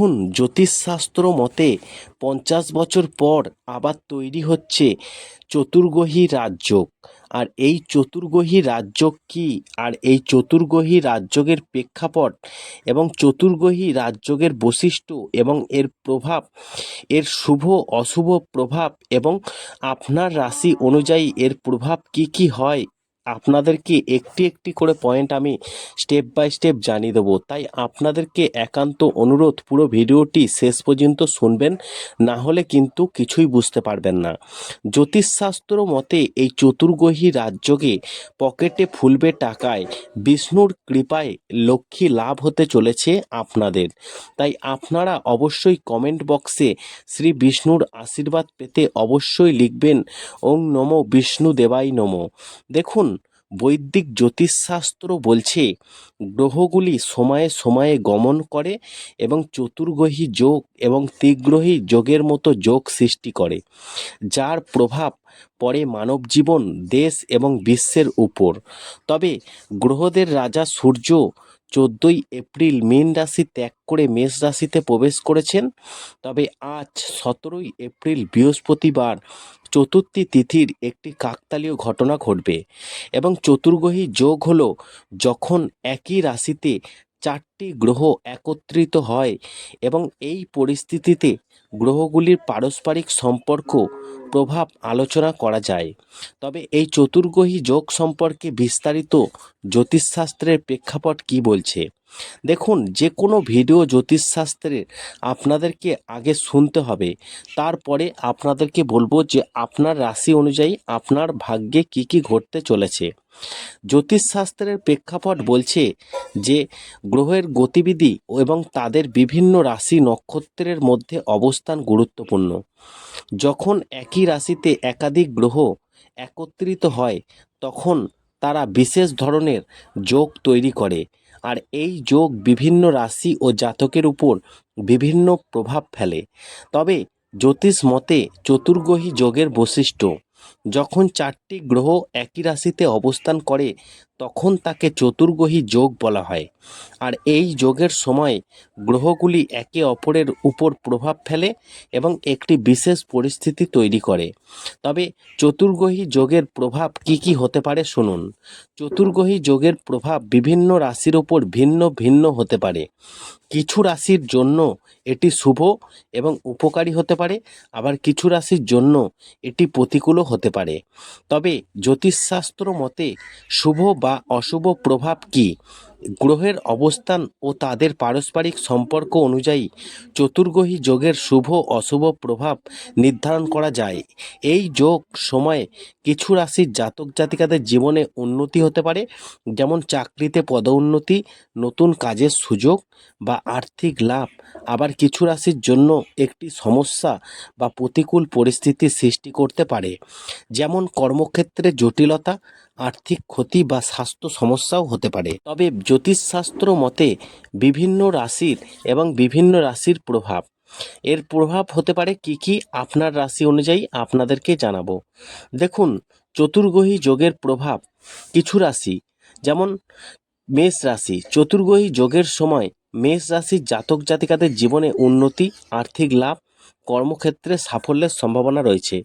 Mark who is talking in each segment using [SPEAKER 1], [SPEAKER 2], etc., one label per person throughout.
[SPEAKER 1] দেখুন, জ্যোতিষশাস্ত্র মতে পঞ্চাশ বছর পর আবার তৈরি হচ্ছে চতুর্গ্রহী রাজযোগ। আর এই চতুর্গ্রহী রাজযোগ কী? আর এই চতুর্গ্রহী রাজযোগের প্রেক্ষাপট এবং চতুর্গ্রহী রাজযোগের বৈশিষ্ট্য এবং এর প্রভাব, এর শুভ, অশুভ প্রভাব এবং আপনার রাশি অনুযায়ী এর প্রভাব কি কি হয় আপনাদেরকে একটি একটি করে পয়েন্ট আমি স্টেপ বাই স্টেপ জানিয়ে দেবো। তাই আপনাদেরকে একান্ত অনুরোধ, পুরো ভিডিওটি শেষ পর্যন্ত শুনবেন, না হলে কিন্তু কিছুই বুঝতে পারবেন না। জ্যোতিষশাস্ত্র মতে এই চতুর্গ্রহী রাজযোগে পকেটে ফুলবে টাকায়, বিষ্ণুর কৃপায় লক্ষ্মী লাভ হতে চলেছে আপনাদের। তাই আপনারা অবশ্যই কমেন্ট বক্সে শ্রী বিষ্ণুর আশীর্বাদ পেতে অবশ্যই লিখবেন, ওং নমো বিষ্ণু দেবাই নমো। দেখুন বৈদিক জ্যোতিষশাস্ত্র বলছে, গ্রহগুলি সময়ে সময়ে গমন করে এবং চতুর্গ্রহী যোগ এবং ত্রিগ্রহী যোগের মতো যোগ সৃষ্টি করে, যার প্রভাব পরে মানব জীবন দেশ এবং বিশ্বের উপর। তবে গ্রহদের রাজা সূর্য চোদ্দোই এপ্রিল মীন রাশি ত্যাগ করে মেষ রাশিতে প্রবেশ করেছেন। তবে আজ সতেরোই এপ্রিল বৃহস্পতিবার চতুর্থী তিথির একটি কাকতালীয় ঘটনা ঘটবে এবং চতুর্গ্রহী যোগ হলো যখন একই রাশিতে চারটি গ্রহ একত্রিত হয় এবং এই পরিস্থিতিতে গ্রহগুলির পারস্পরিক সম্পর্ক প্রভাব আলোচনা করা যায়। তবে এই চতুর্গ্রহী যোগ সম্পর্কে বিস্তারিত জ্যোতিষশাস্ত্রের প্রেক্ষাপট কি বলছে? দেখুন যে কোনো ভিডিও জ্যোতিষশাস্ত্রের আপনাদেরকে আগে শুনতে হবে। তারপরে আপনাদেরকে বলব যে আপনার রাশি অনুযায়ী আপনার ভাগ্যে কি কি ঘটতে চলেছে। জ্যোতিষশাস্ত্রের প্রেক্ষাপট বলছে যে গ্রহের গতিবিধি এবং তাদের বিভিন্ন রাশি নক্ষত্রের মধ্যে অবস্থান গুরুত্বপূর্ণ। যখন একই রাশিতে একাধিক গ্রহ একত্রিত হয়, তখন তারা বিশেষ ধরনের যোগ তৈরি করে। আর এই যোগ বিভিন্ন রাশি ও জাতকের উপর বিভিন্ন প্রভাব ফেলে। তবে জ্যোতিষ মতে চতুর্গ্রহী যোগের বৈশিষ্ট্য, যখন চারটি গ্রহ একই রাশিতে অবস্থান করে তখন তাকে চতুর্গ্রহী যোগ বলা হয়। আর এই যোগের সময় গ্রহগুলি একে অপরের উপর প্রভাব ফেলে এবং একটি বিশেষ পরিস্থিতি তৈরি করে। তবে চতুর্গ্রহী যোগের প্রভাব কি কি হতে পারে শুনুন। চতুর্গ্রহী যোগের প্রভাব বিভিন্ন রাশির ওপর ভিন্ন ভিন্ন হতে পারে। কিছু রাশির জন্য এটি শুভ এবং উপকারী হতে পারে, আবার কিছু রাশির জন্য এটি প্রতিকূলও হতে পারে। তবে জ্যোতিষশাস্ত্র মতে শুভ বা অশুভ প্রভাব কি? গ্রহের অবস্থান ও তাদের পারস্পরিক সম্পর্ক অনুযায়ী চতুর্গ্রহী যোগের শুভ অশুভ প্রভাব নির্ধারণ করা যায়। এই যোগ সময়ে কিছু রাশির জাতক জাতিকাদের জীবনে উন্নতি হতে পারে, যেমন চাকরিতে পদোন্নতি, নতুন কাজের সুযোগ বা আর্থিক লাভ। আবার কিছু রাশির জন্য একটি সমস্যা বা প্রতিকূল পরিস্থিতি সৃষ্টি করতে পারে, যেমন কর্মক্ষেত্রে জটিলতা, আর্থিক ক্ষতি বা স্বাস্থ্য সমস্যাও হতে পারে। তবে জ্যোতিষশাস্ত্র মতে বিভিন্ন রাশির এবং বিভিন্ন রাশির প্রভাব। এর প্রভাব হতে পারে কি কি? আপনার রাশি অনুযায়ী আপনাদেরকে জানাব। দেখুন চতুর্গ্রহী যোগের প্রভাব কিছু রাশি, যেমন মেষ রাশি। চতুর্গ্রহী যোগের সময় মেষ রাশির জাতক জাতিকাদের জীবনে উন্নতি, আর্থিক লাভ, কর্মক্ষেত্রে সাফল্যের সম্ভাবনা রয়েছে।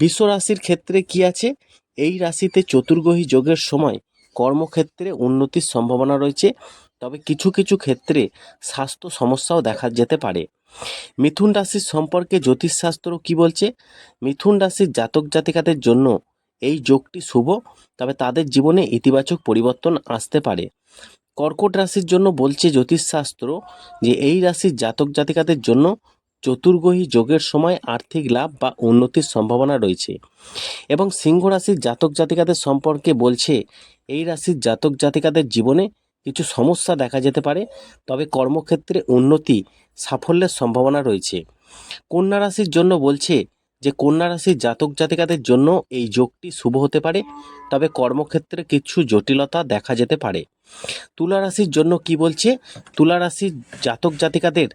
[SPEAKER 1] বিশ্ব রাশির ক্ষেত্রে কি আছে? এই রাশিতে চতুর্গ্রহী যোগের সময় কর্মক্ষেত্রে উন্নতির সম্ভাবনা রয়েছে, তবে কিছু কিছু ক্ষেত্রে স্বাস্থ্য সমস্যাও দেখা যেতে পারে। মিথুন রাশির সম্পর্কে জ্যোতিষশাস্ত্র কি বলছে? মিথুন রাশির জাতক জাতিকাদের জন্য এই যোগটি শুভ, তবে তাদের জীবনে ইতিবাচক পরিবর্তন আসতে পারে। কর্কট রাশির জন্য বলছে জ্যোতিষশাস্ত্র যে, এই রাশির জাতক জাতিকাদের জন্য চতুর্গ্রহী যোগের সময় আর্থিক লাভ বা উন্নতির সম্ভাবনা রয়েছে। এবং সিংহ রাশির জাতক জাতিকাদের সম্পর্কে বলছে, এই রাশির জাতক জাতিকাদের জীবনে কিছু সমস্যা দেখা যেতে পারে, তবে কর্মক্ষেত্রে উন্নতি সাফল্যের সম্ভাবনা রয়েছে। কন্যা রাশির জন্য বলছে যে কন্যা রাশির জাতক জাতিকাদের জন্য এই যোগটি শুভ হতে পারে, তবে কর্মক্ষেত্রে কিছু জটিলতা দেখা যেতে পারে। তুলা রাশির জন্য কি বলছে? তুলা রাশির জাতক জাতিকাদের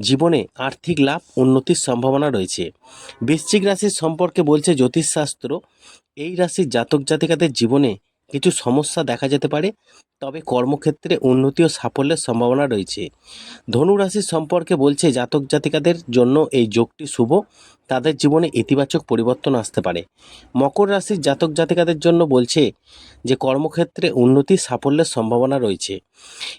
[SPEAKER 1] জীবনে আর্থিক লাভ, উন্নতির সম্ভাবনা রয়েছে। বৃশ্চিক রাশির সম্পর্কে বলছে জ্যোতিষশাস্ত্র, এই রাশির জাতক জাতিকাদের জীবনে কিছু সমস্যা দেখা যেতে পারে, তবে কর্মক্ষেত্রে উন্নতি ও সাফল্যের সম্ভাবনা রয়েছে। ধনু রাশির সম্পর্কে বলছে জাতক জাতিকাদের জন্য এই যোগটি শুভ, তাদের জীবনে ইতিবাচক পরিবর্তন আসতে পারে। মকর রাশির জাতক জাতিকাদের জন্য বলছে যে কর্মক্ষেত্রে উন্নতি, সাফল্যের সম্ভাবনা রয়েছে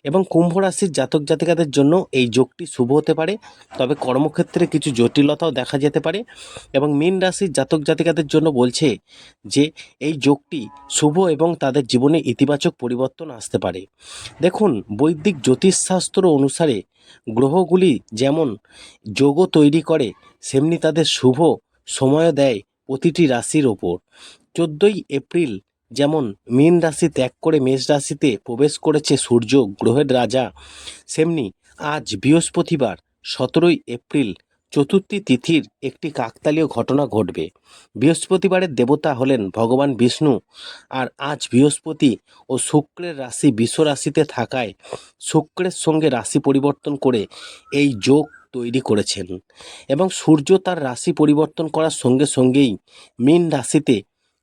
[SPEAKER 1] এবং কুম্ভ রাশির জাতক জাতিকাদের জন্য এই যোগটি শুভ হতে পারে, তবে কর্মক্ষেত্রে কিছু জটিলতাও দেখা যেতে পারে এবং মীন রাশির জাতক জাতিকাদের জন্য বলছে যে এই যোগটি শুভ এবং তাদের জীবনে ইতিবাচক পরিবর্তন আসতে পারে। দেখুন, বৈদিক জ্যোতিষশাস্ত্র অনুসারে গ্রহগুলি যেমন যোগ তৈরি করে, সেমনি তাদের শুভ সময় দেয় প্রতিটি রাশির ওপর। চোদ্দোই এপ্রিল যেমন মীন রাশি ত্যাগ করে মেষ রাশিতে প্রবেশ করেছে সূর্য, গ্রহের রাজা, সেমনি আজ বৃহস্পতিবার সতেরোই এপ্রিল চতুর্থী তিথির একটি কাকতালীয় ঘটনা ঘটবে। বৃহস্পতিবারের দেবতা হলেন ভগবান বিষ্ণু। আর আজ বৃহস্পতি ও শুক্রের রাশি বিশ্ব রাশিতে থাকায় শুক্রের সঙ্গে রাশি পরিবর্তন করে এই যোগ তৈরি করেছেন। এবং সূর্য তার রাশি পরিবর্তন করার সঙ্গে সঙ্গেই মীন রাশিতে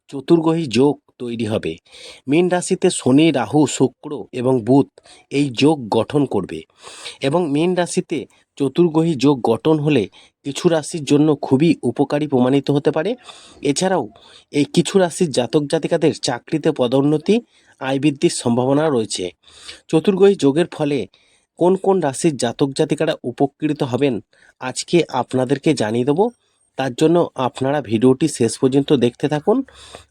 [SPEAKER 1] চতুর্গ্রহী যোগ তৈরি হবে। মীন রাশিতে শনি, রাহু, শুক্র এবং বুধ এই যোগ গঠন করবে। এবং মীন রাশিতে চতুর্গ্রহী যোগ গঠন হলে কিছু রাশির জন্য খুবই উপকারী প্রমাণিত হতে পারে। এছাড়াও, এই কিছু রাশির জাতক জাতিকাদের চাকরিতে পদোন্নতি, আয় বৃদ্ধির সম্ভাবনা রয়েছে। চতুর্গ্রহী যোগের ফলে কোন কোন রাশির জাতক জাতিকারা উপকৃত হবেন, আজকে আপনাদেরকে জানিয়ে দেবো। তার জন্য আপনারা ভিডিওটি শেষ পর্যন্ত দেখতে থাকুন।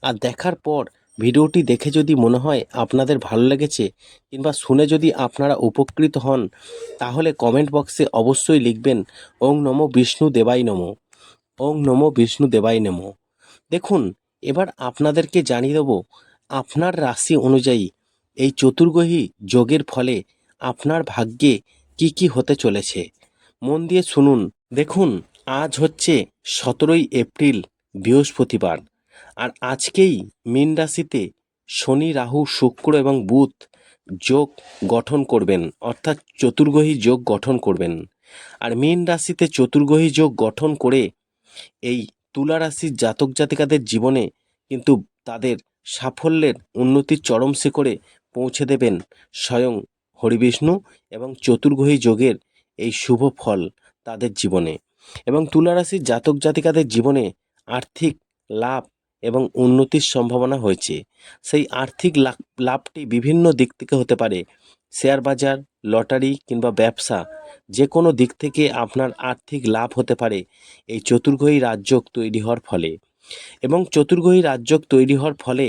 [SPEAKER 1] আর দেখার পর ভিডিওটি দেখে যদি মনে হয় আপনাদের ভালো লেগেছে কিংবা শুনে যদি আপনারা উপকৃত হন, তাহলে কমেন্ট বক্সে অবশ্যই লিখবেন, ওং নম বিষ্ণু দেবাই নম, ওং নম বিষ্ণু দেবাই নম। দেখুন, এবার আপনাদেরকে জানিয়ে দেবো, আপনার রাশি অনুযায়ী এই চতুর্গ্রহী যোগের ফলে আপনার ভাগ্যে কি কি হতে চলেছে। মন দিয়ে শুনুন। দেখুন, আজ হচ্ছে সতেরোই এপ্রিল, বৃহস্পতিবার। আর আজকেই মীন রাশিতে শনি, রাহু, শুক্র এবং বুধ যোগ গঠন করবেন, অর্থাৎ চতুর্গ্রহী যোগ গঠন করবেন। আর মীন রাশিতে চতুর্গ্রহী যোগ গঠন করে এই তুলা রাশির জাতক জাতিকাদের জীবনে কিন্তু তাদের সাফল্যের উন্নতির চরম শিখরে পৌঁছে দেবেন স্বয়ং হরিবিষ্ণু এবং চতুর্গ্রহী যোগের এই শুভ ফল তাদের জীবনে। এবং তুলা রাশির জাতক জাতিকাদের জীবনে আর্থিক লাভ এবং উন্নতির সম্ভাবনা হয়েছে। সেই আর্থিক লাভ, লাভটি বিভিন্ন দিক থেকে হতে পারে। শেয়ার বাজার, লটারি কিংবা ব্যবসা যে কোনো দিক থেকে আপনার আর্থিক লাভ হতে পারে। এই চতুর্গ্রহী রাজযোগ তৈরি হওয়ার ফলে। এবং চতুর্গ্রহী রাজযোগ তৈরি হওয়ার ফলে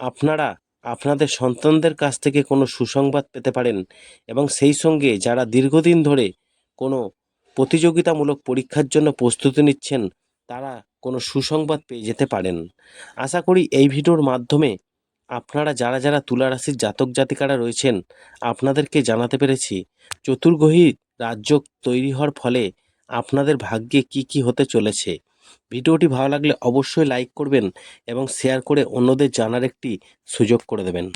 [SPEAKER 1] আপনারা, আপনাদের সন্তানদের কাছ থেকে কোনো সুসংবাদ পেতে পারেন এবং সেই সঙ্গে যারা দীর্ঘদিন ধরে কোনো প্রতিযোগিতামূলক পরীক্ষার জন্য প্রস্তুতি নিচ্ছেন তারা কোনো সুসংবাদ পেয়ে যেতে পারেন। আশা করি এই ভিডিওর মাধ্যমে আপনারা যারা যারা তুলা রাশির জাতক জাতিকারা রয়েছেন, আপনাদেরকে জানাতে পেরেছি চতুর্গ্রহী রাজ্য তৈরি হওয়ার ফলে আপনাদের ভাগ্যে কি কি হতে চলেছে। ভিডিওটি ভালো লাগলে অবশ্যই লাইক করবেন এবং শেয়ার করে অন্যদের জানার একটি সুযোগ করে দেবেন।